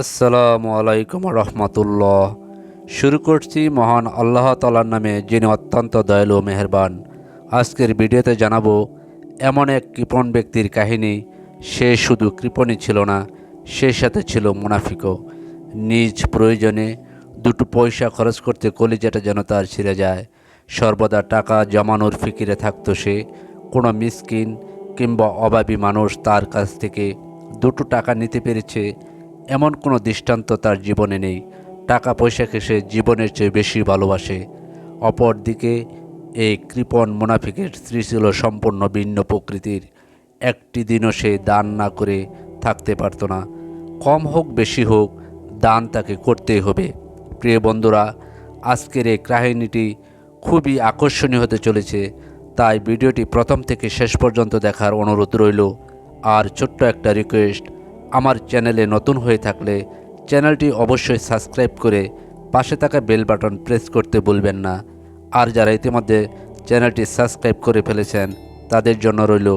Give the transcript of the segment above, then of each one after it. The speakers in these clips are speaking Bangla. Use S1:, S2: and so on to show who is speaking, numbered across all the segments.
S1: আসসালামু আলাইকুম রহমতুল্লাহ। শুরু করছি মহান আল্লাহ তালার নামে, যিনি অত্যন্ত দয়ালু মেহেরবান। আজকের ভিডিওতে জানাব, এমন এক কৃপণ ব্যক্তির কাহিনী। সে শুধু কৃপণই ছিল না, সে সাথে ছিল মুনাফিকও। নিজ প্রয়োজনে দুটো পয়সা খরচ করতে কলিজাটা যেন তার ছিঁড়ে যায়। সর্বদা টাকা জমানোর ফিকিরে থাকতো সে। কোনো মিসকিন কিংবা অভাবী মানুষ তার কাছ থেকে দুটো টাকা নিতে পেরেছে। এমন কোনো দৃষ্টান্ত তার জীবনে নেই। টাকা পয়সাকে সে জীবনের চেয়ে বেশি ভালোবাসে। অপরদিকে এই কৃপণ মুনাফিকের স্ত্রী ছিল সম্পূর্ণ ভিন্ন প্রকৃতির। একটি দিনও সে দান না করে থাকতে পারত না। কম হোক বেশি হোক, দান তাকে করতেই হবে। প্রিয় বন্ধুরা, আজকের এই কাহিনীটি খুবই আকর্ষণীয় হতে চলেছে। তাই ভিডিওটি প্রথম থেকে শেষ পর্যন্ত দেখার অনুরোধ রইল। আর ছোট্ট একটা রিকোয়েস্ট আমার চ্যানেলে নতুন হয়ে থাকলে চ্যানেলটি অবশ্যই সাবস্ক্রাইব করে পাশে থাকা বেল বাটন প্রেস করতে ভুলবেন না। আর যারা ইতিমধ্যে চ্যানেলটি সাবস্ক্রাইব করে ফেলেছেন, তাদের জন্য রইল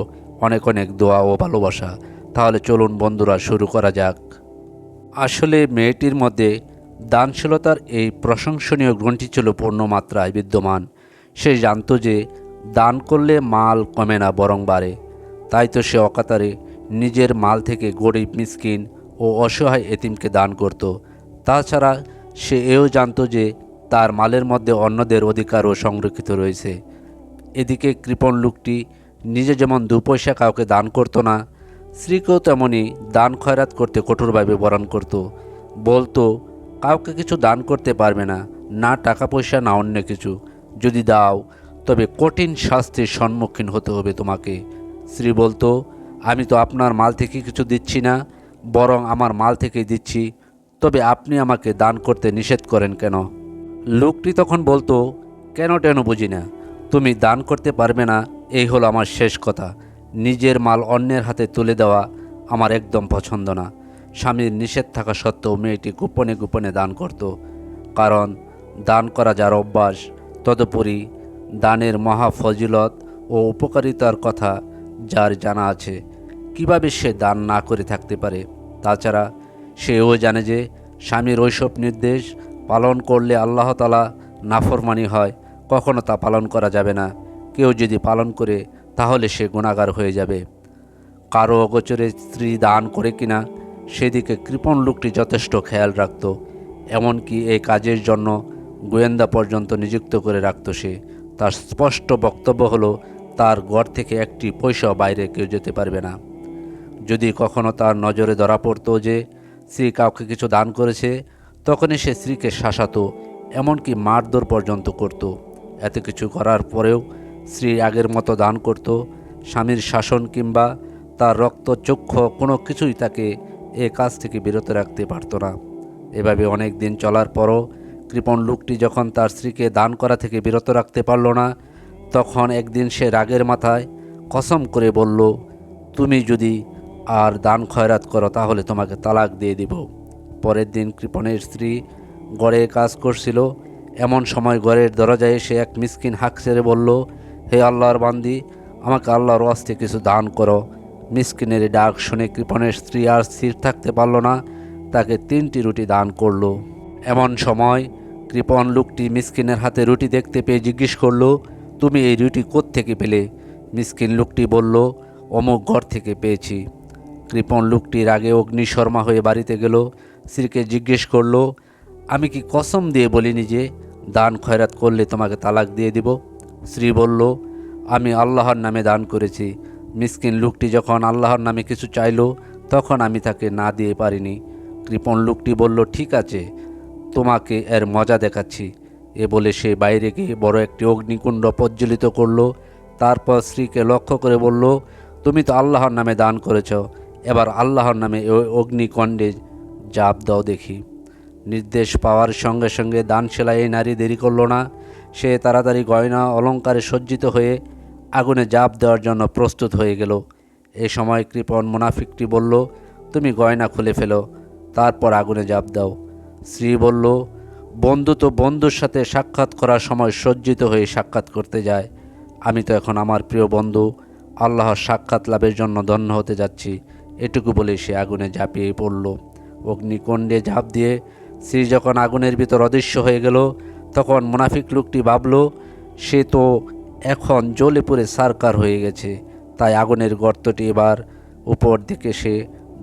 S1: অনেক অনেক দোয়া ও ভালোবাসা। তাহলে চলুন বন্ধুরা, শুরু করা যাক। আসলে মেয়েটির মধ্যে দানশীলতার এই প্রশংসনীয় গুণটি ছিল পূর্ণ মাত্রায় বিদ্যমান। সে জানতো যে দান করলে মাল কমে না, বরং বাড়ে। তাই তো সে অকাতারে নিজের মাল থেকে গরিব, মিসকিন ও অসহায় এতিমকে দান করত। তাছাড়া সে এও জানতো যে তার মালের মধ্যে অন্যদের অধিকারও সংরক্ষিত রয়েছে। এদিকে কৃপণ লোকটি নিজে যেমন দু পয়সা কাউকে দান করতো না, স্ত্রীকেও তেমনই দান খয়রাত করতে কঠোরভাবে বরণ করত। বলতো, কাউকে কিছু দান করতে পারবে না না টাকা পয়সা না অন্য কিছু। যদি দাও, তবে কঠিন শাস্তির সম্মুখীন হতে হবে তোমাকে। স্ত্রী বলতো আমি তো আপনার মাল থেকে কিছু দিচ্ছি না, বরং আমার মাল থেকেই দিচ্ছি। তবে আপনি আমাকে দান করতে নিষেধ করেন কেন? লোকটি তখন বলতো, কেন টেন বুঝি না? তুমি দান করতে পারবে না, এই হলো আমার শেষ কথা। নিজের মাল অন্যের হাতে তুলে দেওয়া আমার একদম পছন্দ না। স্বামীর নিষেধ থাকা সত্ত্বেও মেয়েটি গোপনে গোপনে দান করত। কারণ দান করা যার অভ্যাস, তদুপরি দানের মহা ফজিলত ও উপকারিতার কথা যার জানা আছে। কীভাবে সে দান না করে থাকতে পারে? তাছাড়া সেও জানে যে স্বামীর ওইসব নির্দেশ পালন করলে আল্লাহ তালা নাফরমানি হয়, কখনো তা পালন করা যাবে না। কেউ যদি পালন করে, তাহলে সে গুণাগার হয়ে যাবে। কারও অগোচরে স্ত্রী দান করে কিনা, সেদিকে কৃপণ লোকটি যথেষ্ট খেয়াল রাখত। এমনকি এই কাজের জন্য গোয়েন্দা পর্যন্ত নিযুক্ত করে রাখত সে। তার স্পষ্ট বক্তব্য হলো, তার ঘর থেকে একটি পয়সা বাইরে কেউ যেতে পারবে না। যদি কখনো তার নজরে ধরা পড়তো যে স্ত্রী কাউকে কিছু দান করেছে, তখনই সে স্ত্রীকে শাসাতো, এমনকি মারধর পর্যন্ত করত। এত কিছু করার পরেও স্ত্রী আগের মতো দান করত, স্বামীর শাসন কিংবা তার রক্ত, চক্ষু, কোনো কিছুই তাকে এ কাজ থেকে বিরত রাখতে পারত না। এভাবে অনেক দিন চলার পরও কৃপণ লোকটি যখন তার স্ত্রীকে দান করা থেকে বিরত রাখতে পারল না, তখন একদিন সে রাগের মাথায় কসম করে বলল, তুমি যদি আর দান খয়রাত করো, তাহলে তোমাকে তালাক দিয়ে দিব। পরের দিন কৃপণের স্ত্রী গড়ে কাজ করছিল। এমন সময় ঘরের দরজায় এসে এক মিসকিন হাক ছেড়ে বলল, হে আল্লাহর বান্দি, আমাকে আল্লাহর ওয়াস্তে কিছু দান করো। মিসকিনের ডাক শুনে কৃপণের স্ত্রী আর স্থির থাকতে পারল না, তাকে তিনটি রুটি দান করল। এমন সময় কৃপণ লোকটি মিসকিনের হাতে রুটি দেখতে পেয়ে জিজ্ঞেস করল, তুমি এই রুটি থেকে পেলে? মিসকিন লোকটি বলল, অমুক ঘর থেকে পেয়েছি। কৃপণ লোকটি রাগে অগ্নিশর্মা হয়ে বাড়িতে গেল। স্ত্রীকে জিজ্ঞেস করল, আমি কি কসম দিয়ে বলিনি যে দান খয়রাত করলে তোমাকে তালাক দিয়ে দিব? স্ত্রী বলল, আমি আল্লাহর নামে দান করেছি। মিসকিন লোকটি যখন আল্লাহর নামে কিছু চাইলো, তখন আমি তাকে না দিয়ে পারিনি। কৃপণ লোকটি বলল, ঠিক আছে, তোমাকে এর মজা দেখাচ্ছি। এ বলে সে বাইরে গিয়ে বড় একটি অগ্নিকুণ্ড প্রজ্বলিত করল। তারপর স্ত্রীকে লক্ষ্য করে বলল, তুমি তো আল্লাহর নামে দান করেছ। এবার আল্লাহর নামে অগ্নিকণ্ডে জাপ দাও দেখি। নির্দেশ পাওয়ার সঙ্গে সঙ্গে দান সেলাই এই নারী দেরি করল না। সে তাড়াতাড়ি গয়না অলঙ্কারে সজ্জিত হয়ে আগুনে জাপ দেওয়ার জন্য প্রস্তুত হয়ে গেল। এ সময় কৃপণ মুনাফিকটি বলল, তুমি গয়না খুলে ফেলো, তারপর আগুনে জাপ দাও। স্ত্রী বলল, বন্ধু তো বন্ধুর সাথে সাক্ষাৎ করার সময় সজ্জিত হয়ে সাক্ষাৎ করতে যায়। আমি তো এখন আমার প্রিয় বন্ধু, আল্লাহর সাক্ষাৎ লাভের জন্য ধন্য হতে যাচ্ছি। এটুকু বলে সে আগুনে ঝাঁপিয়ে পড়ল। অগ্নিকুণ্ডে ঝাঁপ দিয়ে স্ত্রী যখন আগুনের ভিতর অদৃশ্য হয়ে গেল, তখন মুনাফিক লোকটি ভাবল, সে তো এখন জ্বলে পড়ে সারকার হয়ে গেছে তাই আগুনের গর্তটি এবার উপর দিকে সে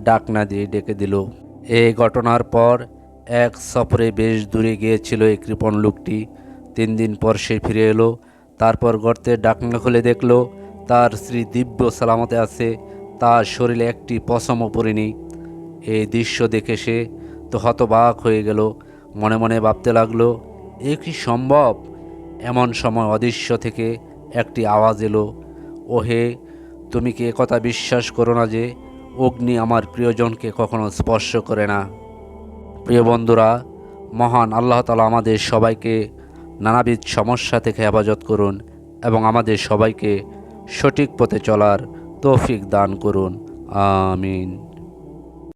S1: ডাকনা দিয়ে ডেকে দিল। এই ঘটনার পর এক সফরে বেশ দূরে গিয়েছিল এই কৃপণ লোকটি। তিন দিন পর সে ফিরে এলো, তারপর গর্তের ডাকনা খুলে দেখল, তার স্ত্রী দিব্য সালামতে আছে। তার শরীরে একটি পশমও পড়েনি এই দৃশ্য দেখে সে তো হতবাক হয়ে গেল, মনে মনে ভাবতে লাগল, এ কি সম্ভব? এমন সময় অদৃশ্য থেকে একটি আওয়াজ এলো, ওহে, তুমি কি কথা বিশ্বাস করো না যে অগ্নি আমার প্রিয়জনকে কখনো স্পর্শ করে না? প্রিয় বন্ধুরা, মহান আল্লাহ তালা আমাদের সবাইকে নানাবিধ সমস্যা থেকে হেফাজত করুন এবং আমাদের সবাইকে সঠিক পথে চলার তৌফিক দান করুন আমিন।